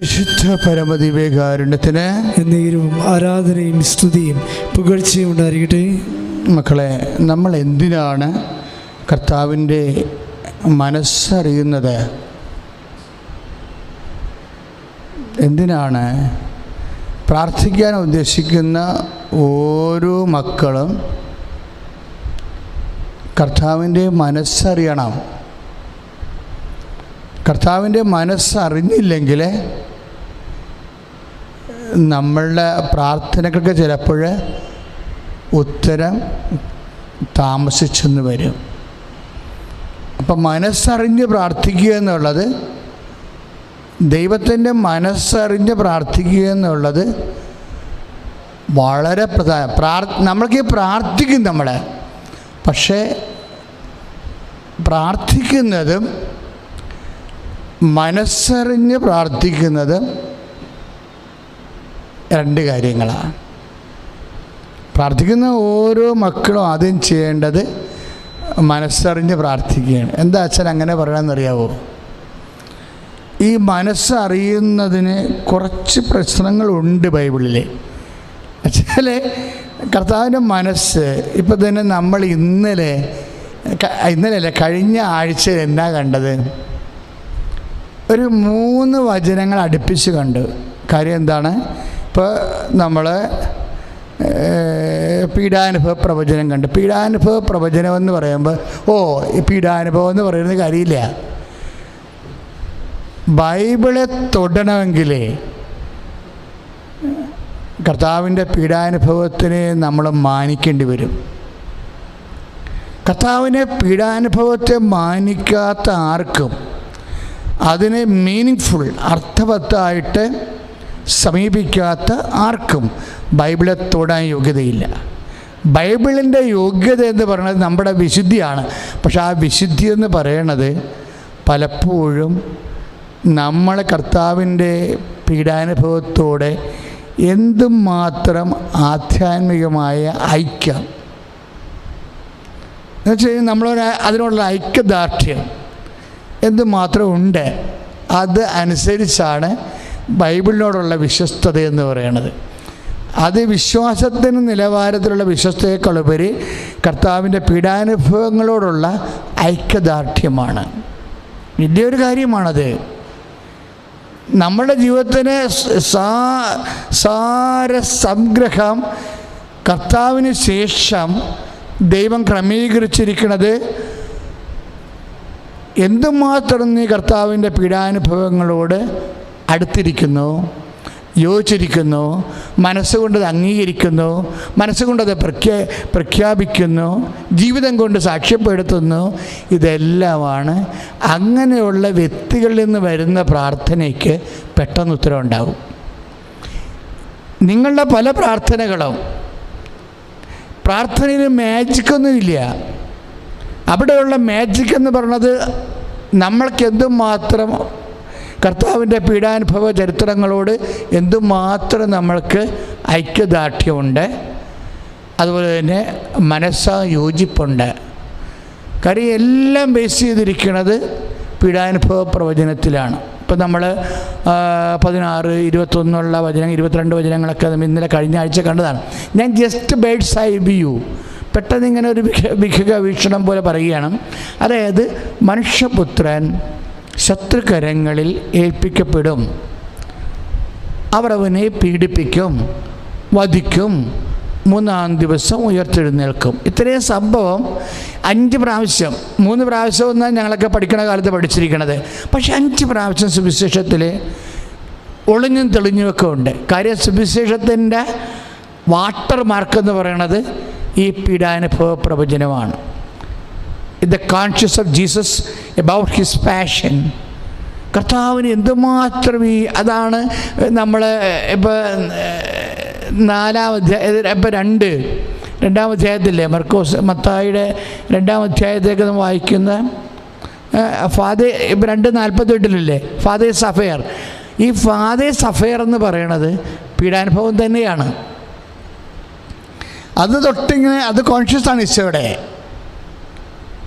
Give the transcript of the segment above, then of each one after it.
പരിശുദ്ധ പരമദിവേകാരുണ്യത്തിന് എന്തെങ്കിലും ആരാധനയും സ്തുതിയും പുകഴ്ചയും ഉണ്ടായിരിക്കട്ടെ. മക്കളെ നമ്മൾ എന്തിനാണ് കർത്താവിന്റെ മനസ്സറിയുന്നത്? എന്തിനാണ്? പ്രാർത്ഥിക്കാൻ ഉദ്ദേശിക്കുന്ന ഓരോ മക്കളും കർത്താവിന്റെ മനസ്സറിയണം. കർത്താവിന്റെ മനസ്സറിഞ്ഞില്ലെങ്കിൽ നമ്മളുടെ പ്രാർത്ഥനകൾക്ക് ചിലപ്പോൾ ഉത്തരം താമസിച്ചെന്ന് വരും. അപ്പം മനസ്സറിഞ്ഞ് പ്രാർത്ഥിക്കുക എന്നുള്ളത് ദൈവത്തിന്റെ മനസ്സറിഞ്ഞ് പ്രാർത്ഥിക്കുക എന്നുള്ളത് വളരെ പ്രധാന പ്രാർ നമ്മൾക്ക് പ്രാർത്ഥിക്കും നമ്മൾ പക്ഷേ പ്രാർത്ഥിക്കുന്നതും മനസ്സറിഞ്ഞ് പ്രാർത്ഥിക്കുന്നത് രണ്ട് കാര്യങ്ങളാണ്. പ്രാർത്ഥിക്കുന്ന ഓരോ മക്കളും ആദ്യം ചെയ്യേണ്ടത് മനസ്സറിഞ്ഞ് പ്രാർത്ഥിക്കുകയാണ്. എന്താ അച്ഛൻ അങ്ങനെ പറയണമെന്നറിയാവോ ഈ മനസ്സറിയുന്നതിന് കുറച്ച് പ്രശ്നങ്ങളുണ്ട് ബൈബിളിൽ വെച്ചാൽ കർത്താവിന്റെ മനസ്സ് ഇപ്പം തന്നെ നമ്മൾ ഇന്നലെ ഇന്നലെ അല്ല കഴിഞ്ഞ ആഴ്ച എന്നാ കണ്ടത്? ഒരു മൂന്ന് വചനങ്ങൾ അടുപ്പിച്ച് കണ്ട്. കാര്യം എന്താണ്? ഇപ്പോൾ നമ്മൾ പീഡാനുഭവ പ്രവചനം കണ്ട്. പീഡാനുഭവ പ്രവചനം എന്ന് പറയുമ്പോൾ ഓ ഈ പീഡാനുഭവം എന്ന് പറയുന്നത് കാര്യമില്ല. ബൈബിളെ തൊടണമെങ്കിൽ കർത്താവിന്റെ പീഡാനുഭവത്തിനെ നമ്മൾ മാനിക്കേണ്ടി വരും. കർത്താവിനെ പീഡാനുഭവത്തെ മാനിക്കാത്ത ആർക്കും അതിനെ മീനിങ് ഫുൾ അർത്ഥവത്തായിട്ട് സമീപിക്കാത്ത ആർക്കും ബൈബിളെ തൊടാൻ യോഗ്യതയില്ല. ബൈബിളിന്റെ യോഗ്യത എന്ന് പറയുന്നത് നമ്മുടെ വിശുദ്ധിയാണ്. പക്ഷെ ആ വിശുദ്ധി എന്ന് പറയണത് പലപ്പോഴും നമ്മൾ കർത്താവിന്റെ പീഡാനുഭവത്തോടെ എന്തുമാത്രം ആധ്യാത്മികമായ ഐക്യം. എന്നുവെച്ചാൽ നമ്മളൊരു അതിനുള്ള ഐക്യദാർഢ്യം. എന്തുമാത്രം ഉണ്ട് അത് അനുസരിച്ചാണ് ബൈബിളിനോടുള്ള വിശ്വസ്തത എന്ന് പറയുന്നത് അത് വിശ്വാസത്തിന് നിലവാരത്തിലുള്ള വിശ്വസ്തയേക്കാളുപരി കർത്താവിന്റെ പീഡാനുഭവങ്ങളോടുള്ള ഐക്യദാർഢ്യമാണ്. വലിയൊരു കാര്യമാണത്. നമ്മുടെ ജീവിതത്തിന് സാ സാര സംഗ്രഹം കർത്താവിന് ശേഷം ദൈവം ക്രമീകരിച്ചിരിക്കുന്നത് എന്തുമാത്രം നീ കർത്താവിന്റെ പീഡാനുഭവങ്ങളോട് അടുത്തിരിക്കുന്നു യോജിച്ചിരിക്കുന്നു മനസ്സുകൊണ്ടത് അംഗീകരിക്കുന്നു മനസ്സുകൊണ്ടത് പ്രഖ്യാ പ്രഖ്യാപിക്കുന്നു ജീവിതം കൊണ്ട് സാക്ഷ്യപ്പെടുത്തുന്നു ഇതെല്ലാമാണ് അങ്ങനെയുള്ള വ്യക്തികളിൽ നിന്ന് വരുന്ന പ്രാർത്ഥനയ്ക്ക് പെട്ടെന്ന് ഉത്തരം ഉണ്ടാവും നിങ്ങളുടെ പല പ്രാർത്ഥനകളും പ്രാർത്ഥനയിൽ മാജിക്കൊന്നുമില്ല അവിടെയുള്ള മാജിക് എന്ന് പറയുന്നത് നമ്മൾക്ക് എന്തുമാത്രം കർത്താവിന്റെ പീഡാനുഭവ ചരിത്രങ്ങളോട് എന്തുമാത്രം നമ്മൾക്ക് ഐക്യദാർഢ്യമുണ്ട്. അതുപോലെ തന്നെ മനസ്സാ യോജിപ്പുണ്ട്. കാര്യം എല്ലാം ബേസ് ചെയ്തിരിക്കുന്നത് പീഡാനുഭവ പ്രവചനത്തിലാണ്. ഇപ്പം നമ്മൾ പതിനാറ് ഇരുപത്തൊന്നുള്ള വചനം ഇരുപത്തിരണ്ട് വചനങ്ങളൊക്കെ ഇന്നലെ കഴിഞ്ഞ ആഴ്ച കണ്ടതാണ്. ഞാൻ ജസ്റ്റ് ബേഡ്സ് ഐ വ്യൂ പെട്ടെന്ന് ഇങ്ങനെ ഒരു വിഖ വീക്ഷണം പോലെ പറയുകയാണ്. അതായത് മനുഷ്യപുത്രൻ ശത്രുകരങ്ങളിൽ ഏൽപ്പിക്കപ്പെടും. അവർ അവനെ പീഡിപ്പിക്കും വധിക്കും മൂന്നാം ദിവസം ഉയർത്തെഴുന്നേൽക്കും. ഇത്രയും സംഭവം അഞ്ച് പ്രാവശ്യം മൂന്ന് പ്രാവശ്യം എന്നാണ് ഞങ്ങളൊക്കെ പഠിക്കണ കാലത്ത് പഠിച്ചിരിക്കണത്. പക്ഷെ അഞ്ച് പ്രാവശ്യം സുവിശേഷത്തിൽ ഒളിഞ്ഞും തെളിഞ്ഞുമൊക്കെ ഉണ്ട്. കാര്യം സുവിശേഷത്തിന്റെ വാട്ടർ മാർക്ക് എന്ന് പറയണത് ഈ പീഡാനുഭവ പ്രവചനമാണ്. The conscious of Jesus about his passion കർത്താവിന് എന്തുമാത്രം ഈ അതാണ് നമ്മൾ ഇപ്പോൾ നാലാം അധ്യായ ഇപ്പം രണ്ട് രണ്ടാം അധ്യായത്തില്ലേ മർക്കോസ് മത്തായിയുടെ രണ്ടാം അധ്യായത്തേക്ക് നമ്മൾ വായിക്കുന്ന ഫാദർ ഇപ്പം രണ്ട് നാൽപ്പത്തെട്ടിലല്ലേ ഫാദേഴ്സ് അഫെയർ ഈ ഫാദേഴ്സ് അഫെയർ എന്ന് പറയണത് പീഡാനുഭവം തന്നെയാണ്. അത് തൊട്ടിങ്ങനെ അത് കോൺഷ്യസ് ആണ് ഈശോയുടെ.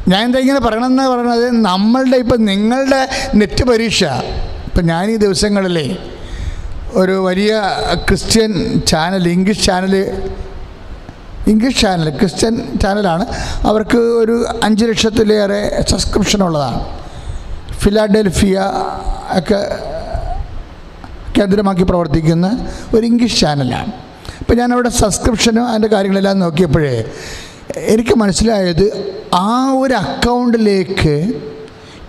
ഞാൻ എന്താ ഇങ്ങനെ പറയണമെന്ന് പറയുന്നത് നമ്മളുടെ ഇപ്പം നിങ്ങളുടെ നെറ്റ് പരീക്ഷ. ഇപ്പം ഞാൻ ഈ ദിവസങ്ങളിലേ ഒരു വലിയ Christian channel English channel English channel Christian ചാനലാണ്. അവർക്ക് ഒരു അഞ്ച് ലക്ഷത്തിലേറെ സബ്സ്ക്രിപ്ഷൻ ഉള്ളതാണ്. ഫിലാഡൽഫിയ ഒക്കെ കേന്ദ്രമാക്കി പ്രവർത്തിക്കുന്ന ഒരു ഇംഗ്ലീഷ് ചാനലാണ്. അപ്പോൾ ഞാനവിടെ സബ്സ്ക്രിപ്ഷനും അതിന്റെ കാര്യങ്ങളെല്ലാം നോക്കിയപ്പോഴേ എനിക്ക് മനസ്സിലായത് ആ ഒരു അക്കൗണ്ടിലേക്ക്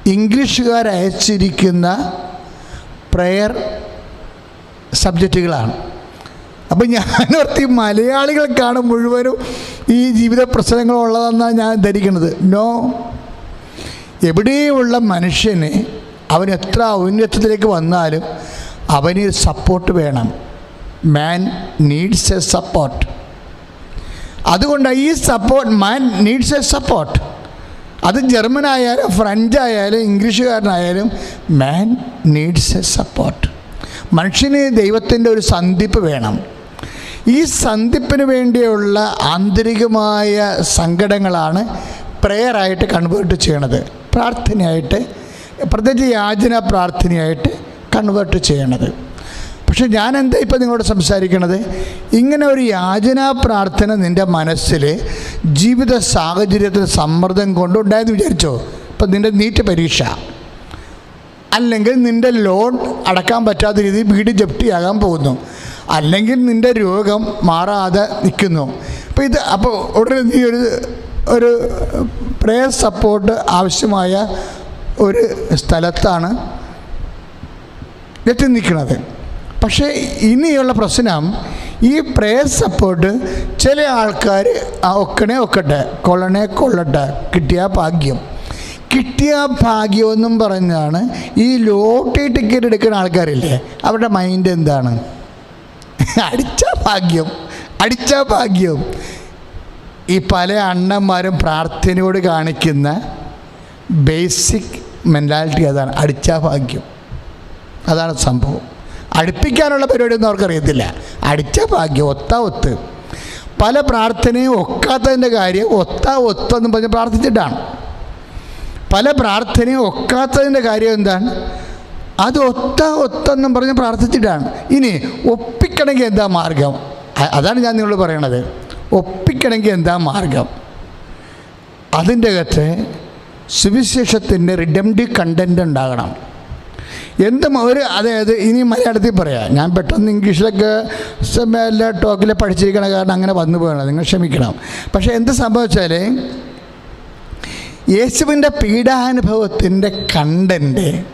ഇംഗ്ലീഷുകാർ അയച്ചിരിക്കുന്ന പ്രെയർ സബ്ജക്റ്റുകളാണ് അപ്പം ഞാൻ ഓർത്തി മലയാളികൾക്കാണ് മുഴുവനും ഈ ജീവിത പ്രശ്നങ്ങളുള്ളതെന്നാണ് ഞാൻ ധരിക്കുന്നത് നോ എവിടെയുള്ള മനുഷ്യന് അവൻ എത്ര ഔന്നത്യത്തിലേക്ക് വന്നാലും അവന് സപ്പോർട്ട് വേണം. മാൻ നീഡ്സ് എ സപ്പോർട്ട് അതുകൊണ്ട് ഈ support man needs a support അത് ജർമ്മനായാലും ഫ്രഞ്ച് ആയാലും ഇംഗ്ലീഷുകാരനായാലും മാൻ നീഡ്സ് എ സപ്പോർട്ട് മനുഷ്യന് ദൈവത്തിന്റെ ഒരു സന്ധിപ്പ് വേണം. ഈ സന്ധിപ്പിന് വേണ്ടിയുള്ള ആന്തരികമായ സങ്കടങ്ങളാണ് പ്രെയറായിട്ട് കൺവേർട്ട് ചെയ്യണത്. പ്രാർത്ഥനയായിട്ട് പ്രത്യേകിച്ച് യാചന പ്രാർത്ഥനയായിട്ട് കൺവേർട്ട് ചെയ്യണത്. പക്ഷെ ഞാൻ എന്താ ഇപ്പം നിങ്ങളോട് സംസാരിക്കണത്? ഇങ്ങനെ ഒരു യാചനാ പ്രാർത്ഥന നിന്റെ മനസ്സിൽ ജീവിത സാഹചര്യത്തിൽ സമ്മർദ്ദം കൊണ്ടുണ്ടായെന്ന് വിചാരിച്ചോ? ഇപ്പം നിന്റെ നീറ്റ് പരീക്ഷ. അല്ലെങ്കിൽ നിന്റെ ലോൺ അടക്കാൻ പറ്റാത്ത രീതിയിൽ വീട് ജപ്തിയാകാൻ പോകുന്നു. അല്ലെങ്കിൽ നിന്റെ രോഗം മാറാതെ നിൽക്കുന്നു. അപ്പോൾ ഇത് അപ്പോൾ ഉടനെ നീ ഒരു ഒരു പ്രേയർ സപ്പോർട്ട് ആവശ്യമായ ഒരു സ്ഥലത്താണ് എത്തി നിൽക്കുന്നത്. പക്ഷേ ഇനിയുള്ള പ്രശ്നം ഈ പ്രേയർ സപ്പോർട്ട് ചില ആൾക്കാർ ഒക്കണേ ഒക്കട്ടെ കൊള്ളണേ കൊള്ളട്ടെ കിട്ടിയ ഭാഗ്യം. കിട്ടിയ ഭാഗ്യമെന്നും പറഞ്ഞാണ് ഈ ലോട്ടറി ടിക്കറ്റ് എടുക്കുന്ന ആൾക്കാരില്ലേ അവരുടെ മൈൻഡ് എന്താണ്? അടിച്ച ഭാഗ്യം അടിച്ച ഭാഗ്യം. ഈ പല അണ്ണന്മാരും പ്രാർത്ഥനയോട് കാണിക്കുന്ന ബേസിക് മെന്റാലിറ്റി അതാണ് അടിച്ച ഭാഗ്യം. അതാണ് സംഭവം. അടുപ്പിക്കാനുള്ള പരിപാടിയൊന്നും അവർക്കറിയത്തില്ല. അടിച്ച ഭാഗ്യം ഒത്ത ഒത്ത്. പല പ്രാർത്ഥനയും ഒക്കാത്തതിന്റെ കാര്യം ഒത്ത ഒത്തെന്ന് പറഞ്ഞ് പ്രാർത്ഥിച്ചിട്ടാണ്. പല പ്രാർത്ഥനയും ഒക്കാത്തതിന്റെ കാര്യം എന്താണ്? അത് ഒത്ത ഒത്തെന്നും പറഞ്ഞ് പ്രാർത്ഥിച്ചിട്ടാണ്. ഇനി ഒപ്പിക്കണമെങ്കിൽ എന്താ മാർഗം? അതാണ് ഞാൻ നിങ്ങളോട് പറയണത്. ഒപ്പിക്കണമെങ്കിൽ എന്താ മാർഗം? അതിന്റെ അകത്ത് സുവിശേഷത്തിന്റെ റിഡംഡി കണ്ടന്റ് ഉണ്ടാകണം. എന്തും അവർ അതായത് ഇനി മലയാളത്തിൽ പറയാം. ഞാൻ പെട്ടെന്ന് ഇംഗ്ലീഷിലൊക്കെ എല്ലാ ടോക്കിൽ പഠിച്ചിരിക്കണ കാരണം അങ്ങനെ വന്നു പോകണം. നിങ്ങൾ ക്ഷമിക്കണം. പക്ഷേ എന്ത് സംഭവിച്ചാൽ യേശുവിന്റെ പീഡാനുഭവത്തിന്റെ കണ്ടന്റ്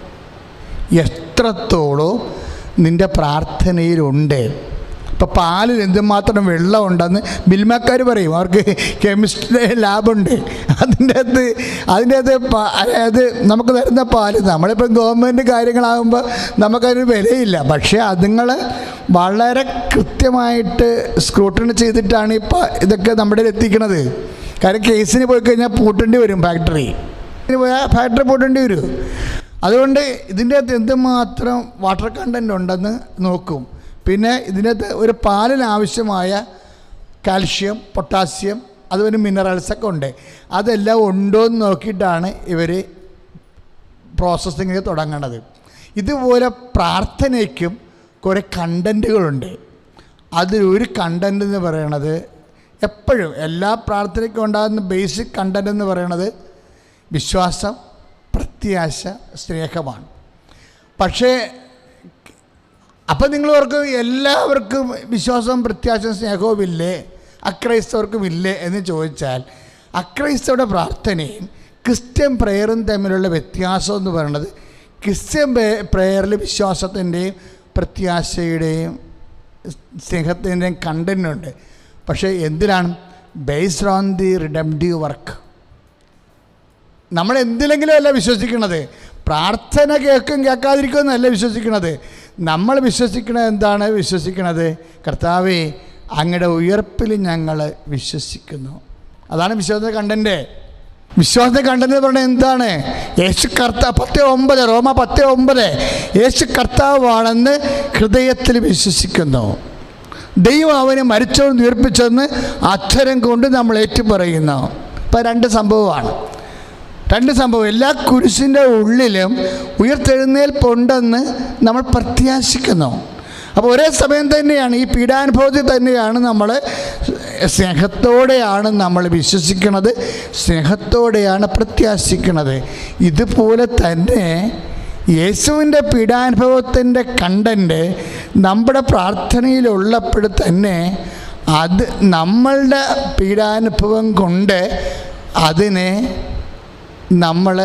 എത്രത്തോളം നിന്റെ പ്രാർത്ഥനയിലുണ്ട്. ഇപ്പോൾ പാലിൽ എന്തുമാത്രം വെള്ളമുണ്ടെന്ന് മിൽമക്കാർ പറയും. അവർക്ക് കെമിസ്ട്രി ലാബുണ്ട്. അതിന്റെ അകത്ത് അതിന്റെ പ- അതായത് നമുക്ക് തരുന്ന പാൽ നമ്മളിപ്പോൾ ഗവൺമെന്റ് കാര്യങ്ങളാകുമ്പോൾ നമുക്കതിന് വിലയില്ല. പക്ഷേ അതുങ്ങൾ വളരെ കൃത്യമായിട്ട് സ്ക്രൂട്ടണി ചെയ്തിട്ടാണ് ഇപ്പോൾ ഇതൊക്കെ നമ്മുടെ എത്തിക്കണത്. കാര്യം കേസിന് പോയി കഴിഞ്ഞാൽ പൂട്ടേണ്ടി വരും ഫാക്ടറി. പോയാൽ ഫാക്ടറി പൂട്ടേണ്ടി വരും. അതുകൊണ്ട് ഇതിന്റെ അകത്ത് എന്തുമാത്രം വാട്ടർ കണ്ടന്റ് ഉണ്ടെന്ന് നോക്കും. പിന്നെ ഇതിനകത്ത് ഒരു പാലിന് ആവശ്യമായ കാൽഷ്യം പൊട്ടാസ്യം അതുപോലെ മിനറൽസൊക്കെ ഉണ്ട്. അതെല്ലാം ഉണ്ടോ എന്ന് നോക്കിയിട്ടാണ് ഇവർ പ്രോസസ്സിങ് തുടങ്ങണത്. ഇതുപോലെ പ്രാർത്ഥനയ്ക്കും കുറേ കണ്ടന്റുകളുണ്ട് അതിലൊരു കണ്ടന്റ് എന്ന് പറയണത് എപ്പോഴും എല്ലാ പ്രാർത്ഥനയ്ക്കും ഉണ്ടാകുന്ന ബേസിക് കണ്ടന്റ് എന്ന് പറയണത് വിശ്വാസം പ്രത്യാശ സ്നേഹമാണ്. പക്ഷേ അപ്പം നിങ്ങൾ ഓർക്കും എല്ലാവർക്കും വിശ്വാസവും പ്രത്യാശം സ്നേഹവും ഇല്ലേ? അക്രൈസ്തവർക്കും ഇല്ലേ എന്ന് ചോദിച്ചാൽ അക്രൈസ്തവരുടെ പ്രാർത്ഥനയും ക്രിസ്ത്യൻ പ്രെയറും തമ്മിലുള്ള വ്യത്യാസം എന്ന് പറയുന്നത് ക്രിസ്ത്യൻ പ്രെയറിൽ വിശ്വാസത്തിന്റെയും പ്രത്യാശയുടെയും സ്നേഹത്തിന്റെയും കണ്ടന്റുണ്ട് പക്ഷേ എന്തിനാണ്? Based on the redemptive work നമ്മൾ എന്തിലെങ്കിലും അല്ല വിശ്വസിക്കുന്നത്. പ്രാർത്ഥന കേൾക്കും കേൾക്കാതിരിക്കുമെന്നല്ല വിശ്വസിക്കുന്നത്. നമ്മൾ വിശ്വസിക്കണത് എന്താണ് വിശ്വസിക്കണത്? കർത്താവേ അങ്ങയുടെ ഉയർപ്പിൽ ഞങ്ങൾ വിശ്വസിക്കുന്നു. അതാണ് വിശ്വാസ കണ്ടന്റെ വിശ്വാസത്തെ കണ്ടെന്ന് പറഞ്ഞാൽ എന്താണ്? യേശു കർത്താവ് പത്ത് ഒമ്പത് റോമ പത്ത് ഒമ്പത്. യേശു കർത്താവാണെന്ന് ഹൃദയത്തിൽ വിശ്വസിക്കുന്നു. ദൈവം അവനെ മരിച്ചവൻ ഉയർപ്പിച്ചെന്ന് അക്ഷരം കൊണ്ട് നമ്മൾ ഏറ്റുപറയുന്നു. ഇപ്പം രണ്ട് സംഭവമാണ്. രണ്ട് സംഭവം. എല്ലാ കുരിശിന്റെ ഉള്ളിലും ഉയർത്തെഴുന്നേൽപ്പുണ്ടെന്ന് നമ്മൾ പ്രത്യാശിക്കുന്നു. അപ്പോൾ ഒരേ സമയം തന്നെയാണ് ഈ പീഡാനുഭവത്തിൽ തന്നെയാണ് നമ്മൾ സ്നേഹത്തോടെയാണ് നമ്മൾ വിശ്വസിക്കുന്നത് സ്നേഹത്തോടെയാണ് പ്രത്യാശിക്കുന്നത്. ഇതുപോലെ തന്നെ യേശുവിന്റെ പീഡാനുഭവത്തിന്റെ കണ്ടന്റ് നമ്മുടെ പ്രാർത്ഥനയിലുള്ളപ്പോൾ തന്നെ അത് നമ്മളുടെ പീഡാനുഭവം കൊണ്ട് അതിനെ നമ്മൾ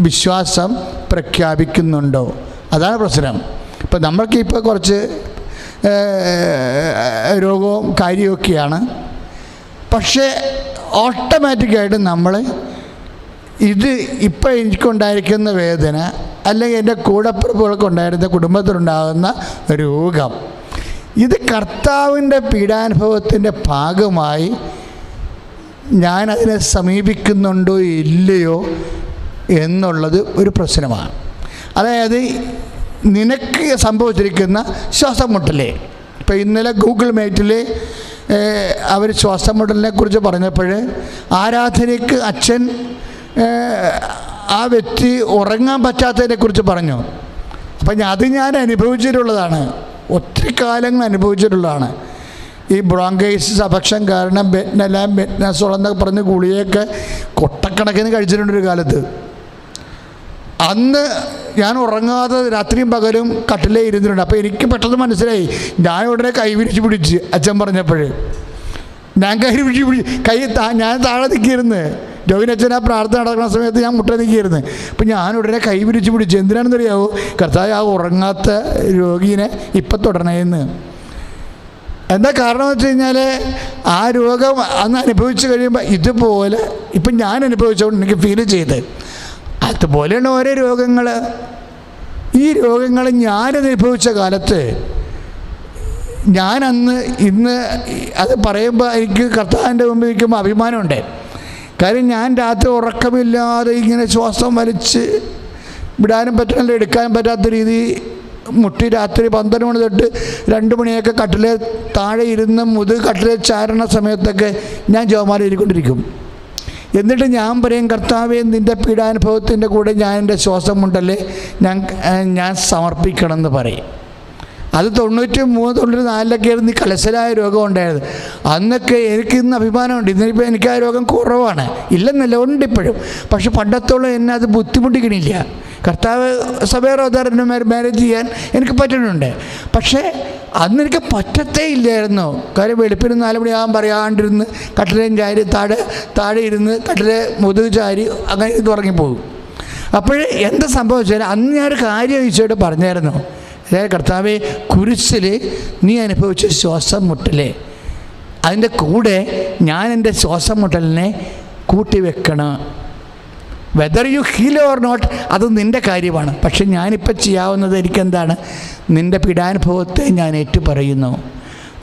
വിശ്വാസം പ്രഖ്യാപിക്കുന്നുണ്ടോ? അതാണ് പ്രശ്നം. ഇപ്പം നമ്മൾക്ക് ഇപ്പോൾ കുറച്ച് രോഗവും കാര്യമൊക്കെയാണ് പക്ഷേ ഓട്ടോമാറ്റിക്കായിട്ട് നമ്മൾ ഇത് ഇപ്പം എനിക്കുണ്ടായിരിക്കുന്ന വേദന അല്ലെങ്കിൽ എന്റെ കൂടപ്പിറപ്പുകൾക്ക് ഉണ്ടായിരുന്ന കുടുംബത്തിലുണ്ടാകുന്ന രോഗം. ഇത് കർത്താവിന്റെ പീഡാനുഭവത്തിന്റെ ഭാഗമായി ഞാൻ അതിനെ സമീപിക്കുന്നുണ്ടോ ഇല്ലയോ എന്നുള്ളത് ഒരു പ്രശ്നമാണ്. അതായത് നിനക്ക് സംഭവിച്ചിരിക്കുന്ന ശ്വാസം മുട്ടലേ ഇന്നലെ ഗൂഗിൾ മീറ്റിൽ അവർ ശ്വാസം മുട്ടലിനെ കുറിച്ച് പറഞ്ഞപ്പോൾ ആരാധനയ്ക്ക് അച്ഛൻ ആ വ്യക്തി ഉറങ്ങാൻ പറ്റാത്തതിനെ കുറിച്ച് പറഞ്ഞു. അപ്പം അത് ഞാൻ അനുഭവിച്ചിട്ടുള്ളതാണ്. ഒത്തിരി കാലങ്ങൾ അനുഭവിച്ചിട്ടുള്ളതാണ്. ഈ ബ്രോങ്കൈസിസ് അപക്ഷം കാരണം ബെറ്റ്നലാം ബെറ്റ്നസോൾ എന്നൊക്കെ പറഞ്ഞ് ഗുളിയൊക്കെ കൊട്ടക്കണക്കിന് കഴിച്ചിട്ടുണ്ട് ഒരു കാലത്ത്. അന്ന് ഞാൻ ഉറങ്ങാതെ രാത്രിയും പകലും കട്ടിലേ ഇരുന്നിട്ടുണ്ട്. അപ്പോൾ എനിക്ക് പെട്ടെന്ന് മനസ്സിലായി. ഞാൻ ഉടനെ കൈ വിരിച്ച് പിടിച്ച് അച്ഛൻ പറഞ്ഞപ്പോൾ ഞാൻ കൈ പിടിച്ച് പിടിച്ച് കൈ ഞാൻ താഴെ നിൽക്കിയിരുന്ന്. ജോവിൻ അച്ഛൻ ആ പ്രാർത്ഥന നടക്കുന്ന സമയത്ത് ഞാൻ മുട്ട നിൽക്കിയിരുന്നു. അപ്പം ഞാൻ ഉടനെ കൈ പിടിച്ച് പിടിച്ച് എന്തിനാണെന്നറിയാവോ? കർത്താവ് ആ ഉറങ്ങാത്ത രോഗീനെ ഇപ്പം തുടരണേന്ന്. എന്താ കാരണം എന്ന് വെച്ച് കഴിഞ്ഞാൽ ആ രോഗം അന്ന് അനുഭവിച്ചു കഴിയുമ്പോൾ ഇതുപോലെ ഇപ്പം ഞാൻ അനുഭവിച്ചുകൊണ്ട് എനിക്ക് ഫീൽ ചെയ്ത്. അതുപോലെയാണ് ഓരോ രോഗങ്ങൾ ഈ രോഗങ്ങൾ ഞാൻ അനുഭവിച്ച കാലത്ത് ഞാൻ അന്ന് ഇന്ന് അത് പറയുമ്പോൾ എനിക്ക് കർത്താവിന്റെ മുമ്പിൽ നിൽക്കുമ്പോൾ അഭിമാനമുണ്ട്. കാര്യം ഞാൻ രാത്രി ഉറക്കമില്ലാതെ ഇങ്ങനെ ശ്വാസം വലിച്ച് വിടാനും പറ്റണല്ലോ എടുക്കാനും പറ്റാത്ത രീതി മുട്ടി രാത്രി പന്ത്രണ്ട് മണി തൊട്ട് രണ്ട് മണിയൊക്കെ കട്ടിലെ താഴെ ഇരുന്ന് മുത് കട്ടിലെ ചാരണ സമയത്തൊക്കെ ഞാൻ ജോമാല ഇരിക്കൊണ്ടിരിക്കും എന്നിട്ട് ഞാൻ പറയും കർത്താവെ നിന്റെ പീഡാനുഭവത്തിന്റെ കൂടെ ഞാൻ എന്റെ ശ്വാസമുണ്ടല്ലേ ഞാൻ ഞാൻ സമർപ്പിക്കണം എന്ന് പറയും. അത് തൊണ്ണൂറ്റി മൂന്ന് തൊണ്ണൂറ്റി നാലിലൊക്കെ ആയിരുന്നു ഈ കലശലായ രോഗം ഉണ്ടായത്. അന്നൊക്കെ എനിക്ക് ഇന്ന് അഭിമാനമുണ്ട്. ഇന്നിപ്പോൾ എനിക്ക് ആ രോഗം കുറവാണ്. ഇല്ലെന്നല്ല ഉണ്ട് ഇപ്പോഴും. പക്ഷെ പണ്ടത്തോളം എന്നെ അത് ബുദ്ധിമുട്ടിക്കണില്ല. കർത്താവ് സഭേറോദാറിന്റെ മാരേജ് ചെയ്യാൻ എനിക്ക് പറ്റുന്നുണ്ട്. പക്ഷേ അന്ന് എനിക്ക് പറ്റത്തേ ഇല്ലായിരുന്നു. കാര്യം വെളുപ്പിന് നാല് മണിയാകാൻ പറയാണ്ടിരുന്ന് കട്ടിലേം ചാരി താഴെ താഴെ ഇരുന്ന് കട്ടിലെ മുതുക് ചാരി അങ്ങനെ ഇത് ഉറങ്ങിപ്പോകും. അപ്പോൾ എന്താ സംഭവിച്ചാൽ അന്ന് ഞാനൊരു കാര്യം ഈശോയോട് പറഞ്ഞായിരുന്നു. അതായത് കർത്താവെ കുരിശിൽ നീ അനുഭവിച്ച ശ്വാസം മുട്ടലേ. അതിന്റെ കൂടെ ഞാൻ എന്റെ ശ്വാസം മുട്ടലിനെ കൂട്ടി വെക്കണം whether you heal or not അത് നിന്റെ കാര്യമാണ്. പക്ഷെ ഞാനിപ്പോൾ ചെയ്യാവുന്നത് എനിക്കെന്താണ്? നിന്റെ പീഡാനുഭവത്തെ ഞാൻ ഏറ്റു പറയുന്നു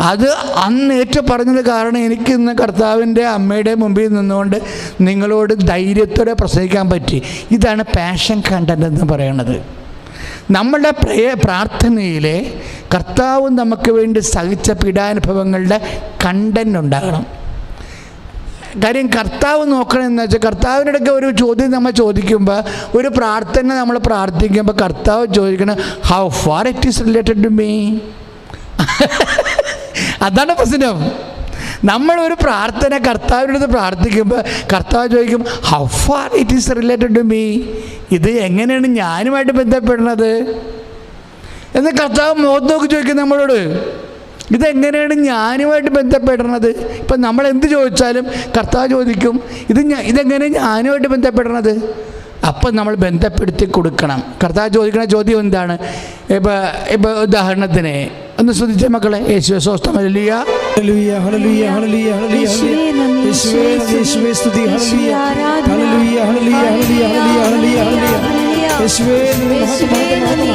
അത് അന്ന് ഏറ്റു പറഞ്ഞത് കാരണം എനിക്ക് ഇന്ന് കർത്താവിന്റെ അമ്മയുടെ മുമ്പിൽ നിന്നുകൊണ്ട് നിങ്ങളോട് ധൈര്യത്തോടെ പ്രസംഗിക്കാൻ പറ്റി. ഇതാണ് പാഷൻ കണ്ടന്റ് എന്ന് പറയുന്നത് നമ്മളുടെ പ്രേ പ്രാർത്ഥനയിലെ കർത്താവ് നമുക്ക് വേണ്ടി സഹിച്ച പീഡാനുഭവങ്ങളുടെ കണ്ടന്റ് ഉണ്ടാകണം. കാര്യം കർത്താവ് നോക്കണമെന്ന് വെച്ചാൽ കർത്താവിനിടയ്ക്ക് ഒരു ചോദ്യം നമ്മൾ ചോദിക്കുമ്പോൾ ഒരു പ്രാർത്ഥന നമ്മൾ പ്രാർത്ഥിക്കുമ്പോൾ കർത്താവ് ചോദിക്കണം how far it is related to me അതാണ് പ്രശ്നം. നമ്മൾ ഒരു പ്രാർത്ഥന കർത്താവിന്റെ അടുത്ത് പ്രാർത്ഥിക്കുമ്പോൾ കർത്താവ് ചോദിക്കും how far it is related to me ഇത് എങ്ങനെയാണ് ഞാനുമായിട്ട് ബന്ധപ്പെടുന്നത്? എന്ന് കർത്താവ് മുഖത്ത് നോക്കി ചോദിക്കും നമ്മളോട്. ഇതെങ്ങനെയാണ് ഞാനുമായിട്ട് ബന്ധപ്പെടുന്നത് ഇപ്പം നമ്മൾ എന്ത് ചോദിച്ചാലും കർത്താവ് ചോദിക്കും ഇത് ഞാൻ ഇതെങ്ങനെ ഞാനുമായിട്ട് ബന്ധപ്പെടുന്നത് അപ്പം നമ്മൾ ബന്ധപ്പെടുത്തി കൊടുക്കണം. കർത്താവ് ചോദിക്കുന്ന ചോദ്യം എന്താണ്? ഇപ്പം ഇപ്പം ഉദാഹരണത്തിന് ഒന്ന് ശ്രദ്ധിച്ച മക്കളെ. യേശു യേശുവേ യേശുവേ സ്തുതി. യേശുവേ മഹത്വം,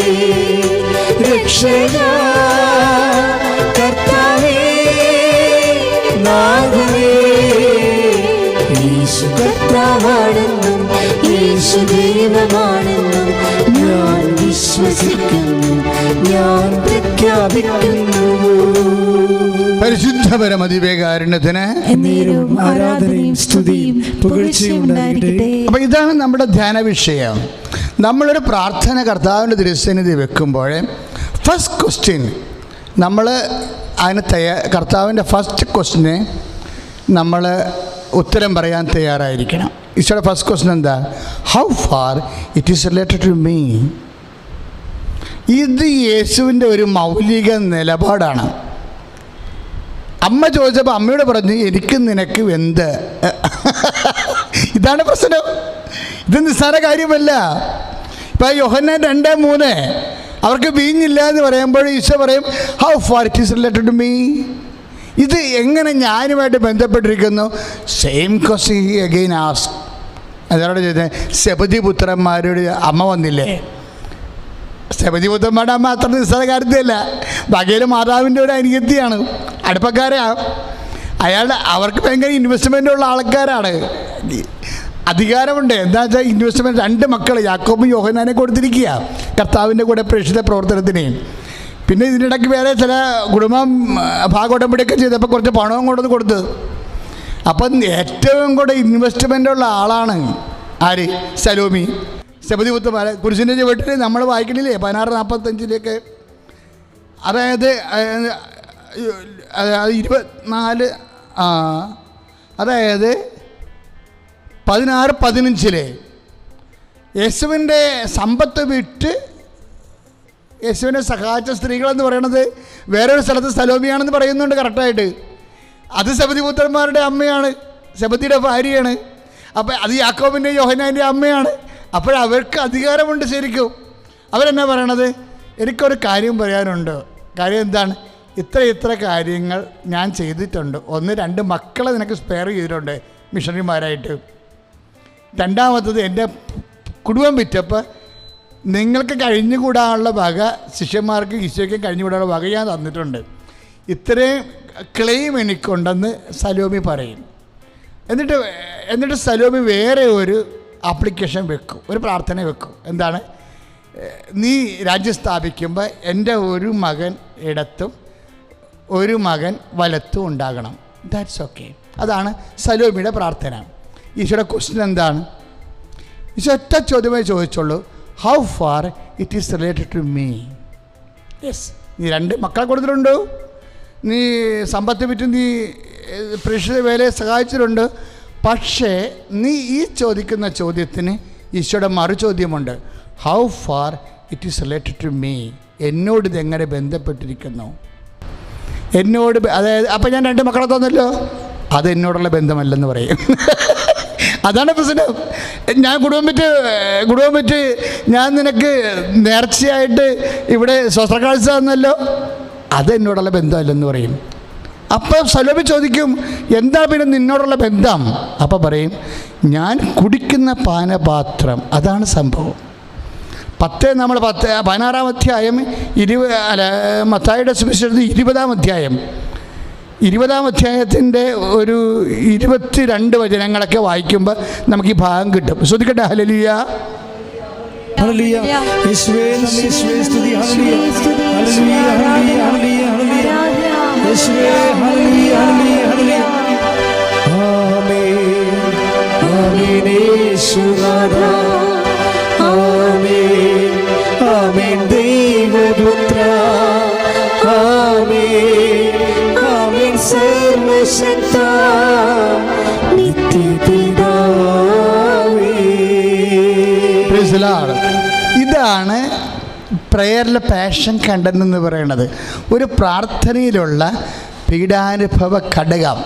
രക്ഷക കർത്താവേ നാഥനേ യേശു കർത്താവാണെന്നും യേശു ദൈവമാണെന്നും ഞാൻ വിശ്വസിക്കുന്നു ഞാൻ പ്രഖ്യാപിക്കുന്നു. പരിശുദ്ധ പരമതിവേകാരുണ്യത്തിന് എന്നേരവും ആരാധനയും സ്തുതിയും പുകഴ്ചയും ഉണ്ടായിരിക്കട്ടെ. ഇതാണ് നമ്മുടെ ധ്യാന വിഷയം നമ്മളൊരു പ്രാർത്ഥന കർത്താവിന്റെ തിരുസന്നിധി വെക്കുമ്പോൾ ഫസ്റ്റ് ക്വസ്റ്റ്യൻ നമ്മൾ അതിന് തയ്യാ കർത്താവിന്റെ ഫസ്റ്റ് ക്വസ്റ്റിന് നമ്മൾ ഉത്തരം പറയാൻ തയ്യാറായിരിക്കണം. ഈശോയുടെ ഫസ്റ്റ് ക്വസ്റ്റ്യൻ എന്താ? How far it is related to me ഇത് യേശുവിന്റെ ഒരു മൗലിക നിലപാടാണ്. അമ്മ ചോദിച്ചപ്പോൾ അമ്മയോട് പറഞ്ഞു എനിക്ക് നിനക്ക് എന്ത്? ഇതാണ് പ്രശ്നം. ഇത് നിസ്സാര കാര്യമല്ല. ഇപ്പം യോഹന്നാൻ രണ്ട് മൂന്ന്. അവർക്ക് വീഞ്ഞില്ല എന്ന് പറയുമ്പോൾ ഈശോ പറയും how far it is related to me ഇത് എങ്ങനെ ഞാനുമായിട്ട് ബന്ധപ്പെട്ടിരിക്കുന്നു? സെയിം ക്വസ്റ്റ്യൻ ഹി അഗെയിൻ ആസ് അതോടെ ചോദിച്ചത്? ശബതി പുത്രന്മാരോട് അമ്മ വന്നില്ലേ? ശബതി പുത്രന്മാരുടെ അമ്മ അത്ര നിസ്സാര കാര്യത്തിലല്ല വകയിലെ മാതാവിന്റെ ഒരു അനിയത്തിയാണ്. അടുപ്പക്കാരാണ് അയാളുടെ അവർക്ക് ഭയങ്കര ഇൻവെസ്റ്റ്മെന്റ് ഉള്ള ആൾക്കാരാണ്. അധികാരമുണ്ട്. എന്താ വെച്ചാൽ ഇൻവെസ്റ്റ്മെന്റ് രണ്ട് മക്കൾ യാക്കോബും യോഹനാനെ കൊടുത്തിരിക്കുക. കർത്താവിന്റെ കൂടെ പ്രേക്ഷിത പ്രവർത്തനത്തിന്. പിന്നെ ഇതിനിടയ്ക്ക് വേറെ ചില കുടുംബം ഭാഗോടമ്പടിയൊക്കെ ചെയ്തപ്പോൾ കുറച്ച് പണവും കൊണ്ടുവന്ന് കൊടുത്ത്. അപ്പം ഏറ്റവും കൂടെ ഇൻവെസ്റ്റ്മെന്റ് ഉള്ള ആളാണ് ആര്? സലോമി. ശബതി പുത്തമാല കുരിശിന്റെ ചുവട്ടിൽ നമ്മൾ വായിക്കണില്ലേ? പതിനാറ് നാൽപ്പത്തഞ്ചിലേക്ക് അതായത് അതായത് അത് ഇരുപത്തിനാല് അതായത് പതിനാറ് പതിനഞ്ചിലെ യേശുവിന്റെ സമ്പത്ത് വിട്ട് യേശുവിനെ സഹായിച്ച സ്ത്രീകളെന്ന് പറയണത് വേറൊരു സ്ഥലത്ത് സലോമിയാണെന്ന് പറയുന്നുണ്ട് കറക്റ്റായിട്ട്. അത് ശബദിപുത്രന്മാരുടെ അമ്മയാണ്. ശബദിയുടെ ഭാര്യയാണ്. അപ്പം അത് യാക്കോബിന്റെ യോഹനാന്റെ അമ്മയാണ്. അപ്പോഴവർക്ക് അധികാരമുണ്ട് ശരിക്കും. അവരെന്നാ പറയണത്? എനിക്കൊരു കാര്യം പറയാനുണ്ട്. കാര്യം എന്താണ്? ഇത്ര ഇത്ര കാര്യങ്ങൾ ഞാൻ ചെയ്തിട്ടുണ്ട്. ഒന്ന് രണ്ട് മക്കളെ നിനക്ക് സ്പെയർ ചെയ്തിട്ടുണ്ട്. മിഷണറിമാരായിട്ട് രണ്ടാമത്തത് എന്റെ കുടുംബം വിറ്റപ്പോൾ നിങ്ങൾക്ക് കഴിഞ്ഞുകൂടാനുള്ള വക ശിഷ്യന്മാർക്ക് ഈശോയ്ക്ക് കഴിഞ്ഞുകൂടാനുള്ള വക ഞാൻ തന്നിട്ടുണ്ട്. ഇത്രയും ക്ലെയിം എനിക്കുണ്ടെന്ന് സലോമി പറയും. എന്നിട്ട് എന്നിട്ട് സലോമി വേറെ ഒരു ആപ്ലിക്കേഷൻ വെക്കും ഒരു പ്രാർത്ഥന വെക്കും. എന്താണ്? നീ രാജ്യം സ്ഥാപിക്കുമ്പോൾ എന്റെ ഒരു മകൻ ഇടത്തും ഒരു മകൻ വലത്തും ഉണ്ടാകണം. ദാറ്റ്സ് ഓക്കെ അതാണ് സലോമിയുടെ പ്രാർത്ഥന. ഈശോയുടെ ക്വസ്റ്റ്യൻ എന്താണ്? ഈശോ ഒറ്റ ചോദ്യമേ ചോദിച്ചുള്ളൂ. How far it is related to me yes നീ രണ്ട് മക്കളെ കൊടുത്തിട്ടുണ്ട്. നീ സമ്പത്ത് വിറ്റ് നീ പ്രേക്ഷിത വേലയെ സഹായിച്ചിട്ടുണ്ട്. പക്ഷേ നീ ഈ ചോദിക്കുന്ന ചോദ്യത്തിന് ഈശോയുടെ മറു ചോദ്യമുണ്ട് how far it is related to me എന്നോട് ഇതെങ്ങനെ ബന്ധപ്പെട്ടിരിക്കുന്നു? എന്നോട് അതായത് അപ്പം ഞാൻ രണ്ട് മക്കളെ തന്നല്ലോ? അത് എന്നോടുള്ള ബന്ധമല്ലെന്ന് പറയും. അതാണ് പ്രശ്നം. ഞാൻ കുടുംബം വിറ്റ് കുടുംബം വിറ്റ് ഞാൻ നിനക്ക് നേർച്ചയായിട്ട് ഇവിടെ സ്വസ്ത്രക്കാഴ്ച തന്നല്ലോ. അത് എന്നോടുള്ള ബന്ധമല്ലെന്ന് പറയും. അപ്പം സലോബി ചോദിക്കും എന്താ പിന്നെ നിന്നോടുള്ള ബന്ധം? അപ്പം പറയും ഞാൻ കുടിക്കുന്ന പാനപാത്രം. അതാണ് സംഭവം. പത്ത് നമ്മൾ പത്ത് പതിനാറാം അധ്യായം ഇരുപത് അല്ല മത്തായിയുടെ സുവിശേഷത്തിൽ ഇരുപതാം അധ്യായം. ഇരുപതാം അധ്യായത്തിന്റെ ഒരു ഇരുപത്തി രണ്ട് വചനങ്ങളൊക്കെ വായിക്കുമ്പോൾ നമുക്ക് ഈ ഭാഗം കിട്ടും. ശ്രദ്ധിക്കട്ടെ ഹലലിയ ആമേൻ ദൈവപുത്ര. ആമേൻ. സർവശക്ത. ഇതാണ് പ്രയറിലെ പാഷൻ കണ്ടെന്ന് പറയുന്നത് ഒരു പ്രാർത്ഥനയിലുള്ള പീഡാനുഭവ ഘടകം.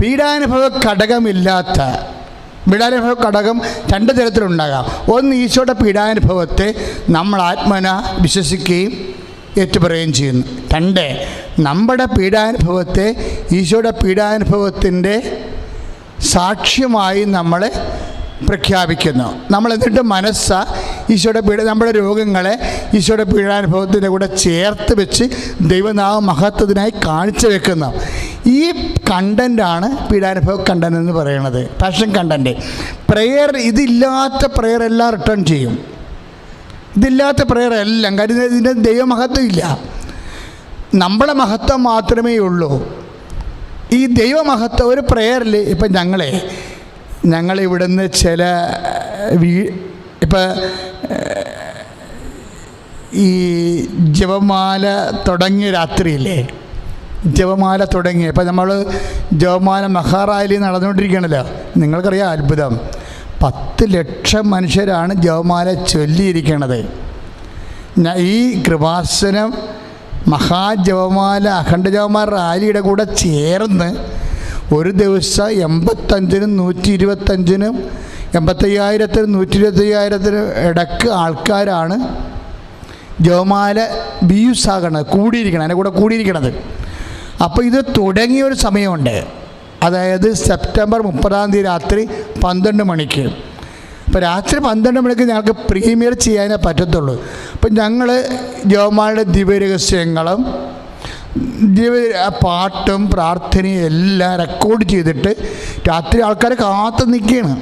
പീഡാനുഭവ ഘടകമില്ലാത്ത പീഡാനുഭവ ഘടകം രണ്ട് തരത്തിലുണ്ടാകാം. ഒന്ന് ഈശോയുടെ പീഡാനുഭവത്തെ നമ്മൾ ആത്മന വിശ്വസിക്കുകയും ഏറ്റുപറയുകയും ചെയ്യുന്നു. രണ്ട് നമ്മുടെ പീഡാനുഭവത്തെ ഈശോയുടെ പീഡാനുഭവത്തിന്റെ സാക്ഷ്യമായി നമ്മൾ പ്രഖ്യാപിക്കുന്നു. നമ്മൾ എന്നിട്ട് മനസ്സ ഈശോയുടെ പീഡ നമ്മുടെ രോഗങ്ങളെ ഈശോയുടെ പീഡാനുഭവത്തിന്റെ കൂടെ ചേർത്ത് വെച്ച് ദൈവനാമ മഹത്വത്തിനായി കാണിച്ചു വെക്കുന്നു. ഈ കണ്ടന്റാണ് പീഡാനുഭവ കണ്ടന്റ് എന്ന് പറയുന്നത്. പാഷൻ കണ്ടന്റ് പ്രെയർ ഇതില്ലാത്ത പ്രെയർ എല്ലാം റിട്ടേൺ ചെയ്യും. ഇതില്ലാത്ത പ്രെയർ എല്ലാം. കാര്യം ഇതിന്റെ ദൈവമഹത്വം ഇല്ല. നമ്മളെ മഹത്വം മാത്രമേ ഉള്ളൂ. ഈ ദൈവമഹത്വം ഒരു പ്രേയറിൽ ഇപ്പം ഞങ്ങളെ ഞങ്ങളിവിടുന്ന് ചില വീ ഇപ്പം ഈ ജപമാല തുടങ്ങിയ രാത്രിയില്ലേ? ജപമാല തുടങ്ങി ഇപ്പം നമ്മൾ ജപമാല മഹാറാലി നടന്നുകൊണ്ടിരിക്കണല്ലോ നിങ്ങൾക്കറിയാം അത്ഭുതം. പത്ത് ലക്ഷം മനുഷ്യരാണ് ജവമാല ചൊല്ലിയിരിക്കണത്. ഈ കൃപാസനം മഹാജപമാല അഖണ്ഡ ജപമാല റാലിയുടെ കൂടെ ചേർന്ന് ഒരു ദിവസം എൺപത്തഞ്ചിനും നൂറ്റി ഇരുപത്തഞ്ചിനും എൺപത്തയ്യായിരത്തിനും നൂറ്റി ഇരുപത്തയ്യായിരത്തിനും ഇടയ്ക്ക് ആൾക്കാരാണ് ജവമാല വ്യൂസ് ആകണത് കൂടിയിരിക്കണം അതിന്റെ കൂടെ കൂടിയിരിക്കണത്. അപ്പോൾ ഇത് തുടങ്ങിയ ഒരു സമയമുണ്ട്. അതായത് സെപ്റ്റംബർ മുപ്പതാം തീയതി രാത്രി പന്ത്രണ്ട് മണിക്ക്. അപ്പോൾ രാത്രി പന്ത്രണ്ട് മണിക്ക് ഞങ്ങൾക്ക് പ്രീമിയർ ചെയ്യാനേ പറ്റത്തുള്ളൂ. അപ്പം ഞങ്ങൾ ജോമാളുടെ ദിവ്യരഹസ്യങ്ങളും ദിവ്യ പാട്ടും പ്രാർത്ഥനയും എല്ലാം റെക്കോർഡ് ചെയ്തിട്ട് രാത്രി ആൾക്കാർ കാത്തു നിൽക്കുകയാണ്.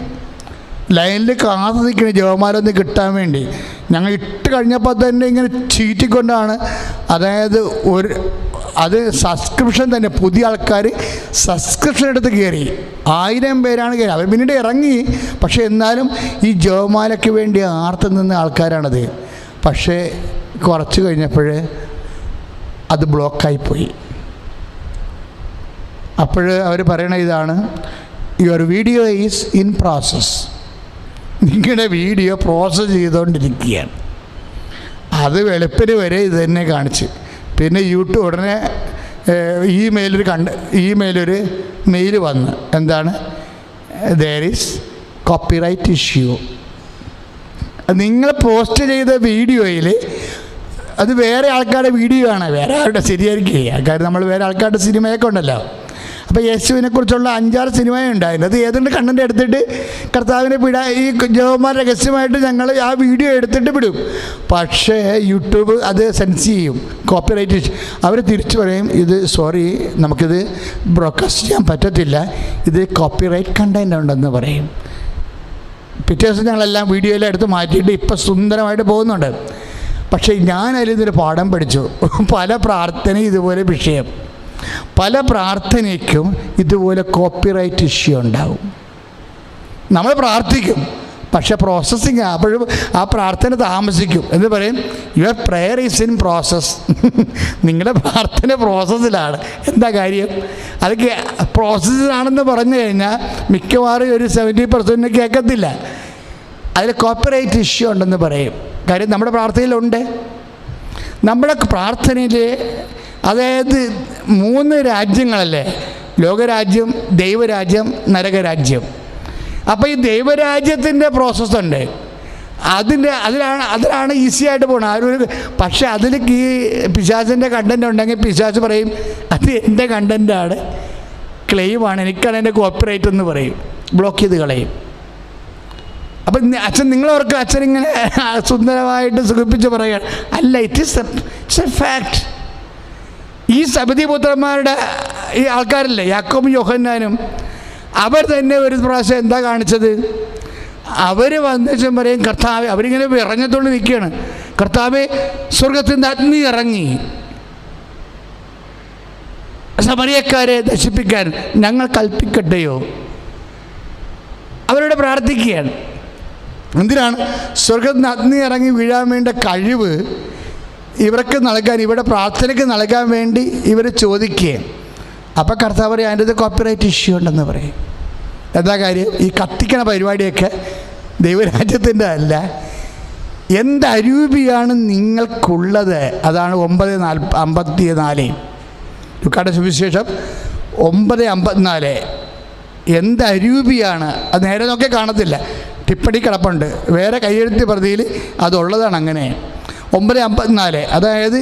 ലൈനിൽ കാത്തു നിൽക്കുകയാണ് ജോമാരൊന്ന് കിട്ടാൻ വേണ്ടി. ഞങ്ങൾ ഇട്ട് കഴിഞ്ഞപ്പോൾ തന്നെ ഇങ്ങനെ ചീറ്റിക്കൊണ്ടാണ്. അതായത് ഒരു അത് സബ്സ്ക്രിപ്ഷൻ തന്നെ. പുതിയ ആൾക്കാർ സബ്സ്ക്രിപ്ഷൻ എടുത്ത് കയറി ആയിരം പേരാണ് കയറി അവർ പിന്നീട് ഇറങ്ങി. പക്ഷേ എന്നാലും ഈ ജോമാലയ്ക്ക് വേണ്ടി ആർത്ത് നിന്ന ആൾക്കാരാണത്. പക്ഷേ കുറച്ച് കഴിഞ്ഞപ്പോൾ അത് ബ്ലോക്കായിപ്പോയി അപ്പോൾ അവർ പറയണ ഇതാണ് your video is in process നിങ്ങളുടെ വീഡിയോ പ്രോസസ്സ് ചെയ്തുകൊണ്ടിരിക്കുകയാണ്. അത് വെളുപ്പിന് വരെ ഇത് തന്നെ കാണിച്ച്. പിന്നെ യൂട്യൂബ് ഉടനെ ഇമെയിലൊരു കണ്ട് ഇമെയിലൊരു മെയിൽ വന്ന്. എന്താണ്? ദർ ഈസ് കോപ്പിറൈറ്റ് ഇഷ്യൂ നിങ്ങൾ പോസ്റ്റ് ചെയ്ത വീഡിയോയിൽ അത് വേറെ ആൾക്കാരുടെ വീഡിയോ ആണ്. വേറെ ആരുടെ ശരിയായിരിക്കും കാര്യം നമ്മൾ വേറെ ആൾക്കാരുടെ സിനിമയൊക്കെ ഉണ്ടല്ലോ. അപ്പോൾ യേശുവിനെ കുറിച്ചുള്ള അഞ്ചാറ് സിനിമയുണ്ടായിരുന്നു അത് ഏതുണ്ട് കണ്ണന്റെ എടുത്തിട്ട് കർത്താവിനെ വിടാ ഈ ജോമാർ രഹസ്യമായിട്ട് ഞങ്ങൾ ആ വീഡിയോ എടുത്തിട്ട് വിടും. പക്ഷേ യൂട്യൂബ് അത് സെൻസ് ചെയ്യും കോപ്പിറൈറ്റ് അവർ തിരിച്ചു പറയും ഇത് സോറി നമുക്കിത് ബ്രോഡ്കാസ്റ്റ് ചെയ്യാൻ പറ്റത്തില്ല ഇത് കോപ്പിറൈറ്റ് കണ്ടന്റ് ഉണ്ടെന്ന് പറയും. പിറ്റേ ദിവസം ഞങ്ങളെല്ലാം വീഡിയോയിലെല്ലാം എടുത്ത് മാറ്റിയിട്ട് ഇപ്പം സുന്ദരമായിട്ട് പോകുന്നുണ്ട്. പക്ഷേ ഞാൻ അതിൽ നിന്നൊരു പാഠം പഠിച്ചു. പല പ്രാർത്ഥനയും ഇതുപോലെ വിഷയം. പല പ്രാർത്ഥനയ്ക്കും ഇതുപോലെ കോപ്പിറൈറ്റ് ഇഷ്യൂ ഉണ്ടാവും. നമ്മൾ പ്രാർത്ഥിക്കും പക്ഷേ പ്രോസസ്സിങ് അപ്പോഴും ആ പ്രാർത്ഥന താമസിക്കും. എന്ന് പറയും? Your prayer is in process നിങ്ങളുടെ പ്രാർത്ഥന പ്രോസസ്സിലാണ് എന്താ കാര്യം? അതൊക്കെ പ്രോസസ്സിലാണെന്ന് പറഞ്ഞു കഴിഞ്ഞാൽ മിക്കവാറും ഒരു സെവന്റി പെർസെന്റ് കേൾക്കത്തില്ല. അതിൽ കോപ്പറേറ്റ് ഇഷ്യൂ ഉണ്ടെന്ന് പറയും. കാര്യം നമ്മുടെ പ്രാർത്ഥനയിലുണ്ട്. നമ്മുടെ പ്രാർത്ഥനയിൽ അതായത് മൂന്ന് രാജ്യങ്ങളല്ലേ? ലോകരാജ്യം ദൈവരാജ്യം നരകരാജ്യം. അപ്പോൾ ഈ ദൈവരാജ്യത്തിന്റെ പ്രോസസ്സുണ്ട് അതിന്റെ അതിലാണ് അതിലാണ് ഈസി ആയിട്ട് പോകണം ആ ഒരു പക്ഷേ അതിൽ ഈ പിശാസിന്റെ കണ്ടന്റ് ഉണ്ടെങ്കിൽ പിശാസ് പറയും അത് എന്റെ കണ്ടന്റാണ് ക്ലെയിമാണ് എനിക്കാണ് എന്റെ കോപ്പറേറ്റ് എന്ന് പറയും. ബ്ലോക്ക് ചെയ്ത് കളയും. അപ്പം അച്ഛൻ നിങ്ങളവർക്ക് അച്ഛൻ ഇങ്ങനെ സുന്ദരമായിട്ട് സുഖിപ്പിച്ച് പറയുകയാണ്. അല്ല it is it's a fact ഈ സബതി പുത്രന്മാരുടെ ഈ ആൾക്കാരില്ലേ യാക്കോബും യോഹന്നാനും അവർ തന്നെ ഒരു പ്രാവശ്യം എന്താ കാണിച്ചത്? അവർ വന്നിച്ചും പറയും കർത്താവ് അവരിങ്ങനെ ഇറങ്ങത്തോണ്ട് നിൽക്കുകയാണ് കർത്താവ് സ്വർഗത്തിന്റെ അഗ്നി ഇറങ്ങി. സമരിയക്കാരെ നശിപ്പിക്കാൻ ഞങ്ങൾ കൽപ്പിക്കട്ടെയോ? അവരോട് പ്രാർത്ഥിക്കുകയാണ്. എന്തിനാണ്? സ്വർഗത്തിന് അഗ്നി ഇറങ്ങി വീഴാൻ വേണ്ട കഴിവ് ഇവർക്ക് നൽകാൻ ഇവരുടെ പ്രാർത്ഥനയ്ക്ക് നൽകാൻ വേണ്ടി ഇവർ ചോദിക്കുകയും. അപ്പോൾ കർത്താവ് പറയും അതിന്റെ കോപ്പിറൈറ്റ് ഇഷ്യൂ ഉണ്ടെന്ന് പറയും. എന്താ കാര്യം? ഈ കത്തിക്കണ പരിപാടിയൊക്കെ ദൈവരാജ്യത്തിന്റെ അല്ല. എന്തരൂപിയാണ് നിങ്ങൾക്കുള്ളത്? അതാണ് ഒമ്പത് നാൽ അമ്പത്തി നാല് ലുക്കാടെ സുവിശേഷം ഒമ്പത് അമ്പത്തിനാല്. എന്തരൂപിയാണ്? അത് നേരെ നോക്കി കാണത്തില്ല. ടിപ്പടി കിടപ്പുണ്ട്. വേറെ കയ്യെഴുത്ത് പ്രതിയിൽ അതുള്ളതാണ് അങ്ങനെ. ഒമ്പത് അമ്പത്തിനാല്. അതായത്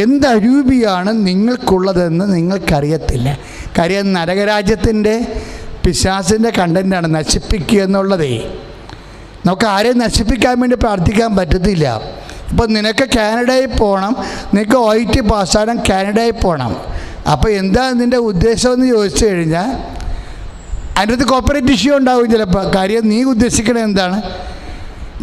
എന്ത് അരൂപിയാണ് നിങ്ങൾക്കുള്ളതെന്ന് നിങ്ങൾക്കറിയത്തില്ല. കാര്യം നരകരാജ്യത്തിന്റെ പിശാസിന്റെ കണ്ടന്റാണ് നശിപ്പിക്കുക എന്നുള്ളതേ. നമുക്ക് ആരെയും നശിപ്പിക്കാൻ വേണ്ടി പ്രാർത്ഥിക്കാൻ പറ്റത്തില്ല. ഇപ്പം നിനക്ക് കാനഡയിൽ പോകണം. നിനക്ക് ഒ ഐ ടി പാസ്സാകണം കാനഡയിൽ പോകണം. അപ്പോൾ എന്താ നിന്റെ ഉദ്ദേശമെന്ന് ചോദിച്ചു കഴിഞ്ഞാൽ അതിന്റെ അടുത്ത് കോപ്പറേറ്റ് ഇഷ്യൂ ഉണ്ടാവും ചിലപ്പോൾ. കാര്യം നീ ഉദ്ദേശിക്കണത് എന്താണ്?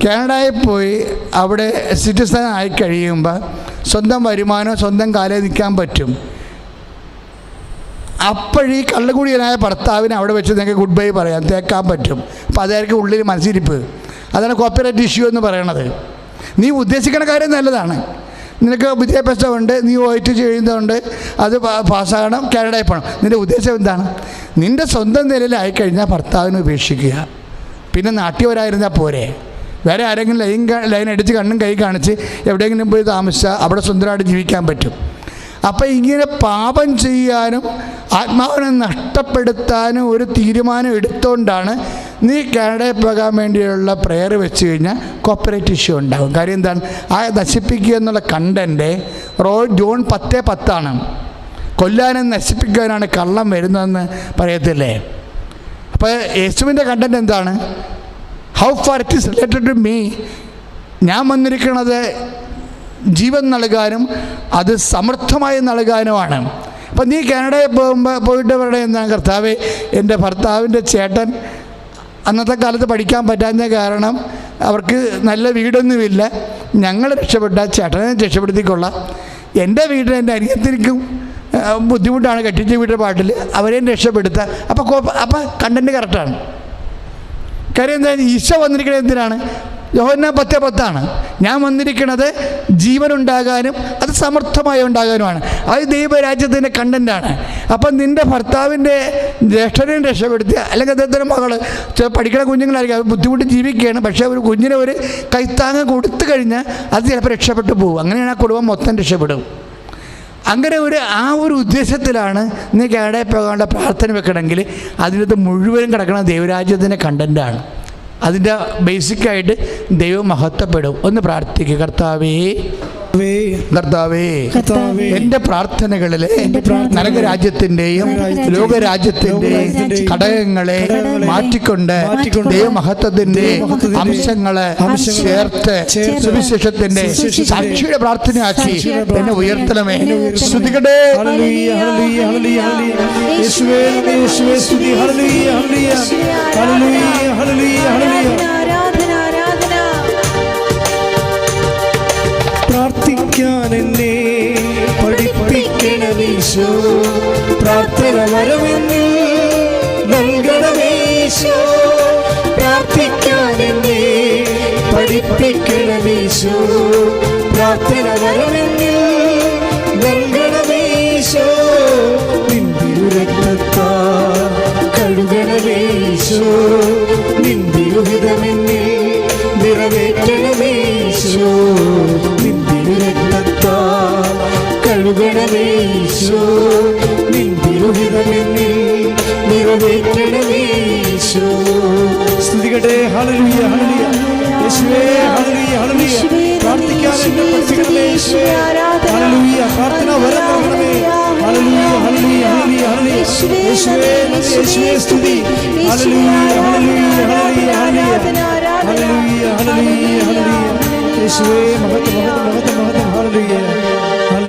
കാനഡയിൽ പോയി അവിടെ സിറ്റിസൺ ആയി കഴിയുമ്പോൾ സ്വന്തം വരുമാനം സ്വന്തം കാലേ നിൽക്കാൻ പറ്റും. അപ്പോഴീ കള്ളുകുടിയനായ ഭർത്താവിനെ അവിടെ വെച്ച് നിങ്ങൾക്ക് ഗുഡ് ബൈ പറയാം. തേക്കാൻ പറ്റും. അപ്പോൾ അതായിരിക്കും ഉള്ളിൽ മനസ്സിരിപ്പ്. അതാണ് കോപ്പറേറ്റ് ഇഷ്യൂ എന്ന് പറയണത്. നീ ഉദ്ദേശിക്കുന്ന കാര്യം നല്ലതാണ്. നിനക്ക് വിദ്യാഭ്യാസമുണ്ട് നീ പോയിട്ട് ചെയ്യുന്നതുകൊണ്ട് അത് പാസ്സാകണം കാനഡയിൽ പോകണം നിന്റെ ഉദ്ദേശം എന്താണ്? നിന്റെ സ്വന്തം നിലയിലായി കഴിഞ്ഞാൽ ഭർത്താവിനെ ഉപേക്ഷിക്കുക. പിന്നെ നാട്ടിയവരായിരുന്നാൽ പോരെ? വേറെ ആരെങ്കിലും ലൈൻ ലൈൻ അടിച്ച് കണ്ണും കൈ കാണിച്ച് എവിടെയെങ്കിലും പോയി താമസിച്ചാൽ അവിടെ സ്വന്തമായിട്ട് ജീവിക്കാൻ പറ്റും. അപ്പം ഇങ്ങനെ പാപം ചെയ്യാനും ആത്മാവിനെ നഷ്ടപ്പെടുത്താനും ഒരു തീരുമാനം എടുത്തുകൊണ്ടാണ് നീ കാനഡയിൽ പോകാൻ വേണ്ടിയുള്ള പ്രെയർ വെച്ച് കഴിഞ്ഞാൽ കോപ്പറേറ്റ് ഇഷ്യൂ ഉണ്ടാകും കാര്യം എന്താണ്? ആ നശിപ്പിക്കുക എന്നുള്ള കണ്ടന്റ് റോ ജൂൺ പത്തേ പത്താണ്. കൊല്ലാനും നശിപ്പിക്കാനാണ് കള്ളം വരുന്നതെന്ന് പറയത്തില്ലേ? അപ്പോൾ യേശുവിന്റെ കണ്ടന്റ് എന്താണ്? How far it is related to me ഞാൻ വന്നിരിക്കുന്നത് ജീവൻ നൽകാനും അത് സമർത്ഥമായി നൽകാനുമാണ്. അപ്പം നീ കാനഡയിൽ പോകുമ്പോൾ പോയിട്ട് ഇവിടെ എന്താണ് കർത്താവ്? എന്റെ ഭർത്താവിന്റെ ചേട്ടൻ അന്നത്തെ കാലത്ത് പഠിക്കാൻ പറ്റാത്ത കാരണം അവർക്ക് നല്ല വീടൊന്നുമില്ല. ഞങ്ങൾ രക്ഷപ്പെട്ട ചേട്ടനെ രക്ഷപ്പെടുത്തിക്കൊള്ളാം. എന്റെ വീട്ടിൽ എന്റെ അനിയത്തിനും ബുദ്ധിമുട്ടാണ് കെട്ടിച്ച വീട്ടിലെ പാട്ടിൽ അവരെയും രക്ഷപ്പെടുത്തുക അപ്പോൾ അപ്പോൾ കണ്ടന്റ് കറക്റ്റാണ് കാര്യം എന്താ? ഈശോ വന്നിരിക്കുന്നത് എന്തിനാണ്? യോഹന്ന പത്ത് പത്താണ്. ഞാൻ വന്നിരിക്കുന്നത് ജീവനുണ്ടാകാനും അത് സമർത്ഥമായി ഉണ്ടാകാനുമാണ്. അത് ദൈവരാജ്യത്തിന്റെ കണ്ടന്റാണ് അപ്പം നിന്റെ ഭർത്താവിന്റെ ജ്യേഷ്ഠനെയും രക്ഷപ്പെടുത്തുക. അല്ലെങ്കിൽ അദ്ദേഹത്തിന്റെ മകൾ പഠിക്കുന്ന കുഞ്ഞുങ്ങളായിരിക്കും. ബുദ്ധിമുട്ട് ജീവിക്കുകയാണ്. പക്ഷേ ഒരു കുഞ്ഞിനെ ഒരു കൈത്താങ്ങ് കൊടുത്തു കഴിഞ്ഞാൽ അത് ചിലപ്പോൾ രക്ഷപ്പെട്ടു പോകും. അങ്ങനെയാണ് ആ കുടുംബം മൊത്തം രക്ഷപ്പെടും അങ്ങനെ ഒരു ആ ഒരു ഉദ്ദേശത്തിലാണ് നീ കാനഡയിൽ പോകാനുള്ള പ്രാർത്ഥന വെക്കണമെങ്കിൽ അതിനകത്ത് മുഴുവനും കിടക്കുന്ന ദൈവരാജ്യത്തിന്റെ കണ്ടന്റാണ് അതിന്റെ ബേസിക്കായിട്ട് ദൈവം മഹത്വപ്പെടും. ഒന്ന് പ്രാർത്ഥിക്കുക കർത്താവേ. കർത്താവേ, എന്റെ പ്രാർത്ഥനകളിലെ നരകരാജ്യത്തിന്റെയും ലോകരാജ്യത്തിന്റെയും ഘടകങ്ങളെ മാറ്റിക്കൊണ്ട് ദൈവമഹത്വത്തിന്റെ അംശങ്ങളെ ചേർത്ത് സുവിശേഷത്തിന്റെ സാക്ഷിയുടെ പ്രാർത്ഥനയാക്കി എന്നെ ഉയർത്തണമേ. ശ്രുതികടേ ഹല്ലേലൂയ, ഹല്ലേലൂയ, ഹല്ലേലൂയ, ഹല്ലേലൂയ. യേശുവേ, നന്ദി, പ്രാർത്ഥിക്കാൻ എന്നെ പഠിപ്പിക്കണമീശോ പ്രാർത്ഥന വരമെന്നിൽ നൽകണമേശോ പ്രാർത്ഥിക്കാൻ എന്നെ പഠിപ്പിക്കണമീശോ പ്രാർത്ഥന വരമെന്നിൽ നിന്റെ രക്തത്താ കഴുകണമേശോ കഴുകണമേശോ നിന്തിരുഹിതമെന്നിൽ നിറവേറ്റണമേശോ. സ്തുതികട്ടെ ഹല്ലേലൂയ ഹല്ലേലൂയ. യേശുവേ ഹല്ലേലൂയ ഹല്ലേലൂയ. പ്രാർത്ഥിക്കാൻ എന്നെ പഠിപ്പിക്കണമേ യേശുവേ ഹല്ലേലൂയ പ്രാർത്ഥന വരം നൽകണമേ. ഹല്ലേലൂയ ഹല്ലേലൂയ യേശുവേ നന്ദി, യേശുവേ സ്തുതി. ഹല്ലേലൂയ ഹല്ലേലൂയ ഹല്ലേലൂയ യേശുവേ മഹത്വ മഹത്വ മഹത്വ മഹത്വം.